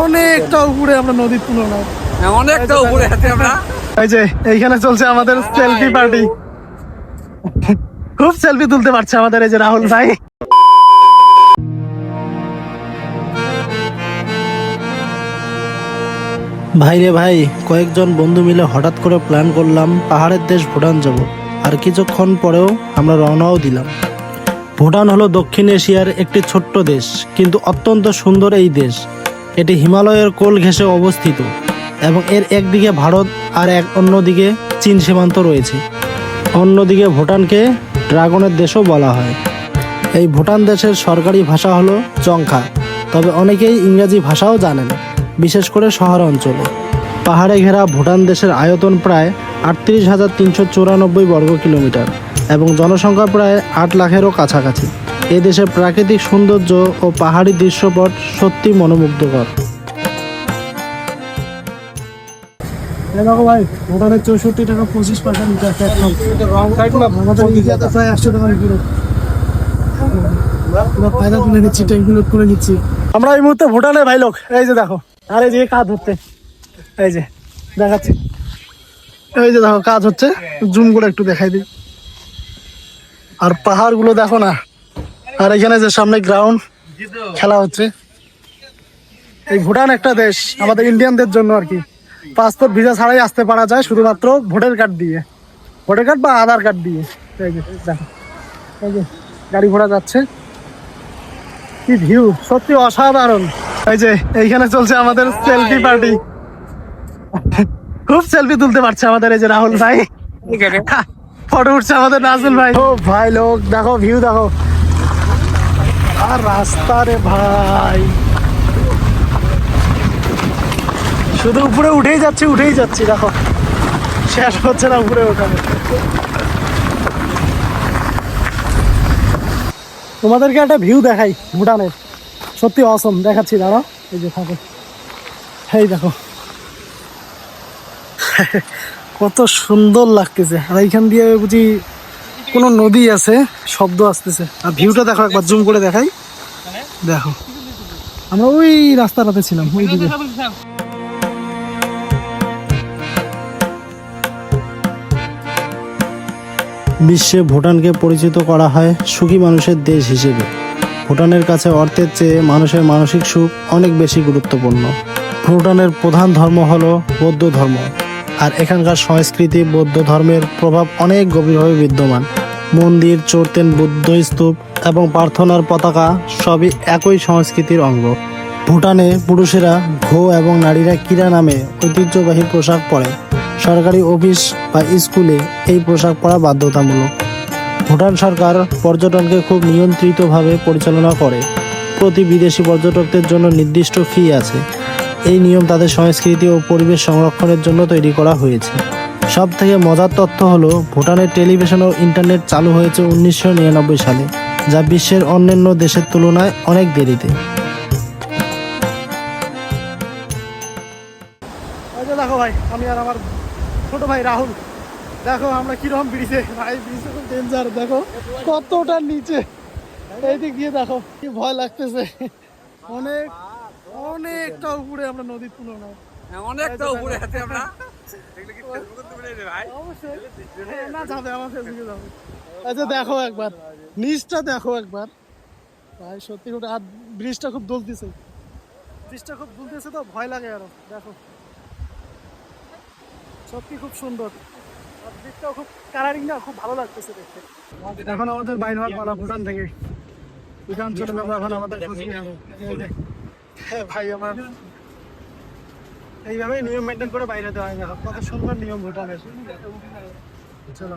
অনেকটা উপরে আমরা নদীর তুলনায়। অনেকটা উপরে আছি আমরা। এই যে এইখানে চলছে আমাদের সেলফি পার্টি খুব সেলফি তুলতে পারছে আমাদের এই যে রাহুল ভাই। ভাই রে ভাই কয়েকজন বন্ধু মিলে হঠাৎ করে প্ল্যান করলাম পাহাড়ের দেশ ভুটান যাব। আর কিছুক্ষণ পরেও আমরা রওনাও দিলাম। ভুটান হলো দক্ষিণ এশিয়ার একটি ছোট্ট দেশ কিন্তু অত্যন্ত সুন্দর এই দেশ। এটি হিমালয়ের কোল ঘেঁষে অবস্থিত এবং এর একদিকে ভারত আর এক অন্যদিকে চীন সীমান্ত রয়েছে। অন্যদিকে ভুটানকে ড্রাগনের দেশও বলা হয়। এই ভুটান দেশের সরকারি ভাষা হলো চংখা, তবে অনেকেই ইংরেজি ভাষাও জানেন, বিশেষ করে শহর অঞ্চলে। পাহাড়ে ঘেরা ভুটান দেশের আয়তন প্রায় আটত্রিশ হাজার তিনশো চুরানব্বই বর্গ কিলোমিটার এবং জনসংখ্যা প্রায় আট লাখেরও কাছাকাছি। এ দেশের প্রাকৃতিক সৌন্দর্য ও পাহাড়ি দৃশ্যপট সত্যি মনোমুগ্ধকর। ভাই ভুটানের চৌষট্টি টাকা পঁচিশ প্রায় একশো টাকা ফায়দা তুলে নিচ্ছি করে নিচ্ছি। আমরা এই মুহূর্তে ভুটানে ভাই লোক। এই যে দেখো আর এই যে কাজ হচ্ছে। এই যে দেখাচ্ছি। এই যে দেখো কাজ হচ্ছে। জুম করে একটু দেখাই দিই। আর পাহাড়গুলো দেখো না আর এখানে যে সামনে গ্রাউন্ড খেলা হচ্ছে। এই ভুটান একটা দেশ আমাদের ইন্ডিয়ানদের জন্য আর কি। পাসপোর্ট ভিসা ছাড়াই আসতে পারা যায় শুধুমাত্র ভোটার কার্ড দিয়ে। ভোটার কার্ড বা আধার কার্ড দিয়ে। দেখো। গাড়ি ঘোড়া যাচ্ছে। কি ভিউ সত্যি অসাধারণ। এই যে এইখানে চলছে আমাদের সেলফি পার্টি খুব সেলফি তুলতে পারছে আমাদের এই যে রাহুল ভাই। ফটো উঠছে আমাদের নাজুল ভাই। ও ভাই লোক দেখো ভিউ দেখো। রাস্তা রে ভাই। শুধু উপরে উঠেই যাচ্ছি উঠেই যাচ্ছি, দেখো। শেষ হচ্ছে না উপরে ওখানে তোমাদেরকে একটা ভিউ দেখাই, ভুটানের। সত্যি অসম দেখাচ্ছি, দাঁড়াও। এই যে, থাকো। এই দেখো। কত সুন্দর লাগতেছে। আর এইখান দিয়ে বুঝি কোনো নদী আছে, শব্দ আসতেছে। আর ভিউটা দেখো, একবার জুম করে দেখাই। দেখো। আমরা ওই রাস্তাটাতে ছিলাম, ওই দিকে। বিশ্বে ভুটানকে পরিচিত করা হয় সুখী মানুষের দেশ হিসেবে। ভুটানের কাছে অর্থের চেয়ে মানুষের মানসিক সুখ অনেক বেশি গুরুত্বপূর্ণ। ভুটানের প্রধান ধর্ম হল বৌদ্ধ ধর্ম। আর এখানকার সংস্কৃতি বৌদ্ধ ধর্মের প্রভাব অনেক গভীরভাবে বিদ্যমান। মন্দির চর্তেন বুদ্ধ স্তূপ এবং প্রার্থনার পতাকা সবই একই সংস্কৃতির অঙ্গ। ভুটানে পুরুষেরা ঘো এবং নারীরা কিরা নামে ঐতিহ্যবাহী পোশাক পরে। সরকারি অফিস বা স্কুলে এই পোশাক পরা বাধ্যতামূলক। ভুটান সরকার পর্যটনকে খুব নিয়ন্ত্রিতভাবে পরিচালনা করে। প্রতি বিদেশি পর্যটকদের জন্য নির্দিষ্ট ফি আছে। এই নিয়ম তাদের সংস্কৃতি ও পরিবেশ সংরক্ষণের জন্য তৈরি করা হয়েছে। সব থেকে মজার তথ্য হলো ভুটানের টেলিভিশন ও ইন্টারনেট চালু হয়েছে উনিশশো নিরানব্বই সালে যা বিশ্বের অন্যান্য দেশের তুলনায় অনেক দেরিতে। দেখো ভাই আমি আর আমার ছোট ভাই রাহুল। দেখো আমরা কীরকম ব্রিজে ভাই ব্রিজে খুব ডেঞ্জার দেখো কতটা নিচে। এই দিক দিয়ে দেখো কি ভয় লাগতেছে। অনেক অনেকটা উপরে আমরা নদীর তুলনায়। অনেকটা উপরে আছি আমরা। আচ্ছা দেখো একবার। নিচটা দেখো একবার। ভাই, সত্যি খুব আর ব্রিজটা খুব দুলতেছে। ব্রিজটা খুব দুলতেছে তো, ভয় লাগে আরও। দেখো। সত্যি খুব সুন্দর। ব্রিজটাও খুব কালারিং না, খুব ভালো লাগতেছে দেখতে। এখন আমাদের বাইর হওয়ার ভুটান থেকে। ভুটান চলে এখন আমাদের ভাই, আমার এইভাবেই নিয়ম মেনটেন করে বাইরে দেওয়া হয়। না কত সুন্দর নিয়ম ভুটানের চলো।